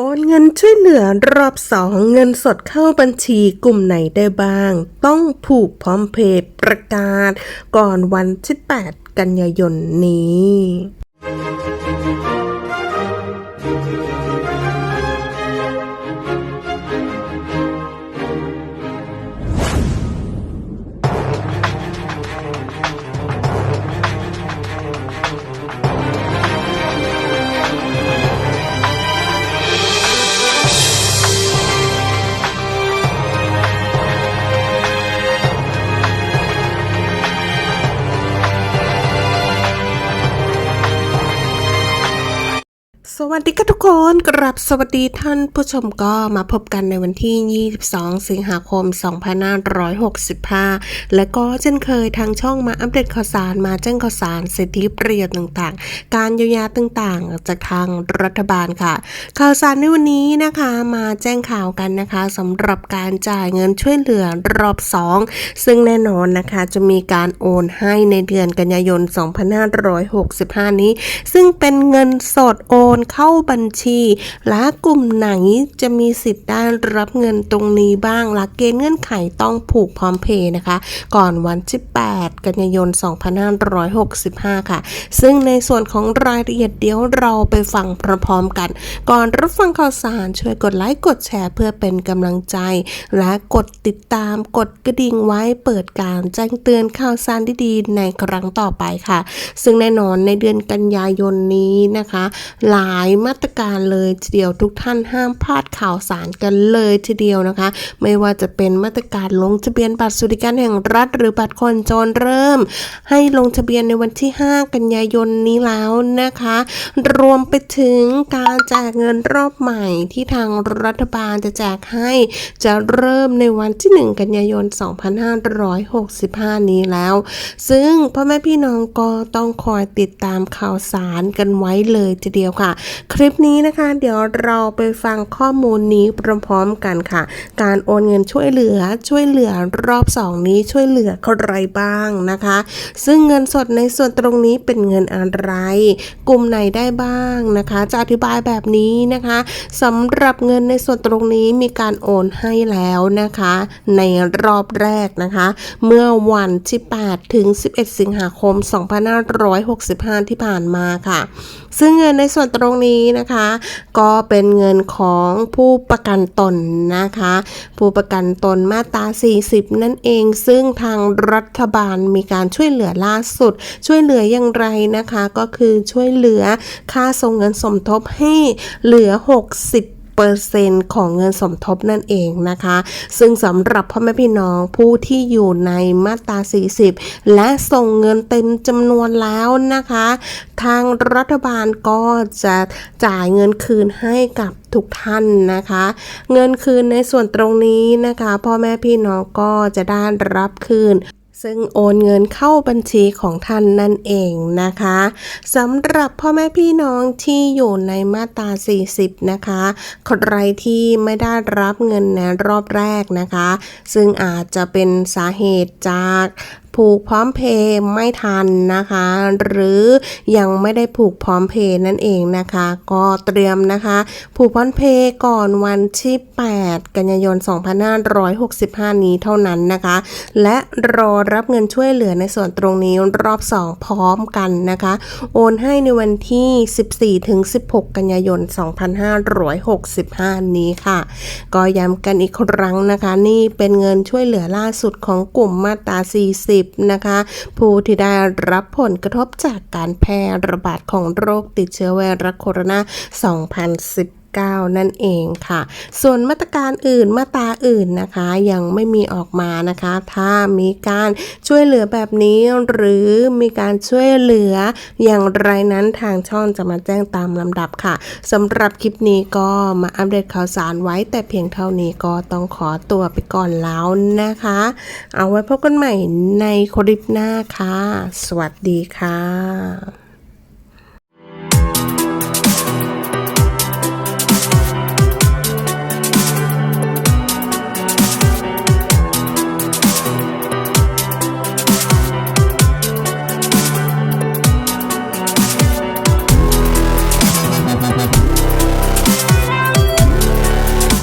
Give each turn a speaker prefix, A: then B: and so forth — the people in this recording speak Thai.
A: โอนเงินช่วยเหลือรอบสองเงินสดเข้าบัญชีกลุ่มไหนได้บ้าง ต้องผูกพร้อมเพย์ประกาศ ก่อนวันที่ 8 กันยายนนี้ สวัสดีค่ะทุกคนกรับสวัสดีท่านผู้ชมก็มาพบกันในวันที่ 22 สิงหาคม 2565 และก็เช่นเคยทางช่องมาอัปเดตข่าวสารมาแจ้งข่าวสารสิทธิประโยชน์ต่างๆ การเยียวยาต่างๆ จากทางรัฐบาลค่ะ ข่าวสารในวันนี้นะคะมาแจ้งข่าวกันนะคะสำหรับการจ่ายเงินช่วยเหลือรอบ 2 ซึ่งแน่นอนนะคะจะมีการโอนให้ในเดือนกันยายน 2565 นี้ ซึ่งเป็นเงินสดโอนเข้าบัญชี และกลุ่มไหนจะมีสิทธิ์ได้รับเงินตรงนี้บ้างหลักเกณฑ์เงื่อนไขต้องผูกพร้อมเพย์นะคะ ก่อนวันที่ 8 กันยายน 2565 ค่ะ ซึ่งในส่วนของรายละเอียดเดี๋ยวเราไปฟังพร้อมๆกัน ก่อนรับฟังข่าวสารช่วยกดไลค์กดแชร์เพื่อเป็นกำลังใจ และกดติดตามกดกระดิ่งไว้เปิดการแจ้งเตือนข่าวสารดีๆในครั้งต่อไปค่ะ ซึ่งแน่นอนในเดือนกันยายนนี้นะคะ หลายมาตรการเลยทีเดียวทุกท่านห้ามพลาดข่าวสารกันเลยทีเดียวนะคะ ไม่ว่าจะเป็นมาตรการลงทะเบียนบัตรสวัสดิการแห่งรัฐ หรือบัตรคนจรเริ่ม ให้ลงทะเบียนในวันที่ 5 กันยายนนี้แล้วนะคะ รวมไปถึงการแจกเงินรอบใหม่ที่ทางรัฐบาลจะแจกให้ จะเริ่มในวันที่ 1 กันยายน 2565 นี้แล้ว ซึ่งพ่อแม่พี่น้องก็ต้องคอยติดตามข่าวสารกันไว้เลยทีเดียวค่ะคลิปนี้นะคะ เดี๋ยวเราไปฟังข้อมูลนี้พร้อมๆกันค่ะ การโอนเงินช่วยเหลือช่วยเหลือรอบสองนี้ช่วยเหลือใครบ้างนะคะ ซึ่งเงินสดในส่วนตรงนี้เป็นเงินอะไร กลุ่มไหนได้บ้างนะคะ จะอธิบายแบบนี้นะคะสำหรับเงินในส่วนตรงนี้มีการโอนให้แล้วนะคะ ในรอบแรกนะคะ เมื่อวันที่8ถึง 11 สิงหาคม 2565 ที่ผ่านมาค่ะ ซึ่งเงินในส่วนตรงนี้นะคะ ก็เป็นเงินของผู้ประกันตนนะคะ ผู้ประกันตนมาตรา 40 นั่นเอง ซึ่งทางรัฐบาลมีการช่วยเหลือล่าสุด ช่วยเหลืออย่างไรนะคะ ก็คือช่วยเหลือค่าส่งเงินสมทบให้เหลือ 60 เปอร์เซ็นต์ของเงินสมทบนั่นเองนะคะ ซึ่งสำหรับพ่อแม่พี่น้องผู้ที่อยู่ในมาตรา 40 และส่งเงินเต็มจำนวนแล้วนะคะ ทางรัฐบาลก็จะจ่ายเงินคืนให้กับทุกท่านนะคะ เงินคืนในส่วนตรงนี้นะคะ พ่อแม่พี่น้องก็จะได้รับคืน ซึ่งโอนเงินเข้าบัญชีของท่านนั่นเองนะคะสำหรับพ่อแม่พี่น้องที่อยู่ในมาตรา 40 นะคะ ใครที่ไม่ได้รับเงินในรอบแรกนะคะ ซึ่งอาจจะเป็นสาเหตุจากผูกพร้อมเพย์ไม่ทันนะคะ หรือยังไม่ได้ผูกพร้อมเพย์นั่นเองนะคะ ก็เตรียมนะคะ ผูกพร้อมเพย์ก่อนวันที่ 8 กันยายน 2565 นี้เท่านั้นนะคะ และรอรับเงินช่วยเหลือในส่วนตรงนี้รอบ 2 พร้อมกันนะคะ โอนให้ในวันที่ 14 ถึง 16 กันยายน 2565 นี้ค่ะ ก็ย้ำกันอีกครั้งนะคะ นี่เป็นเงินช่วยเหลือล่าสุดของกลุ่มมาตรา 40 นะคะ ผู้ที่ได้รับผลกระทบจากการแพร่ระบาดของโรคติดเชื้อไวรัสโคโรนา 2010 9 นั่นเองค่ะ ส่วนมาตรการอื่นมาตราอื่นนะคะ ยังไม่มีออกมานะคะ ถ้ามีการช่วยเหลือแบบนี้หรือมีการช่วยเหลืออย่างไรนั้นทางช่องจะมาแจ้งตามลำดับค่ะสำหรับคลิปนี้ก็มาอัปเดตข่าวสารไว้แต่เพียงเท่านี้ก็ต้องขอตัวไปก่อนแล้วนะคะ เอาไว้พบกันใหม่ในคลิปหน้าค่ะ สวัสดีค่ะ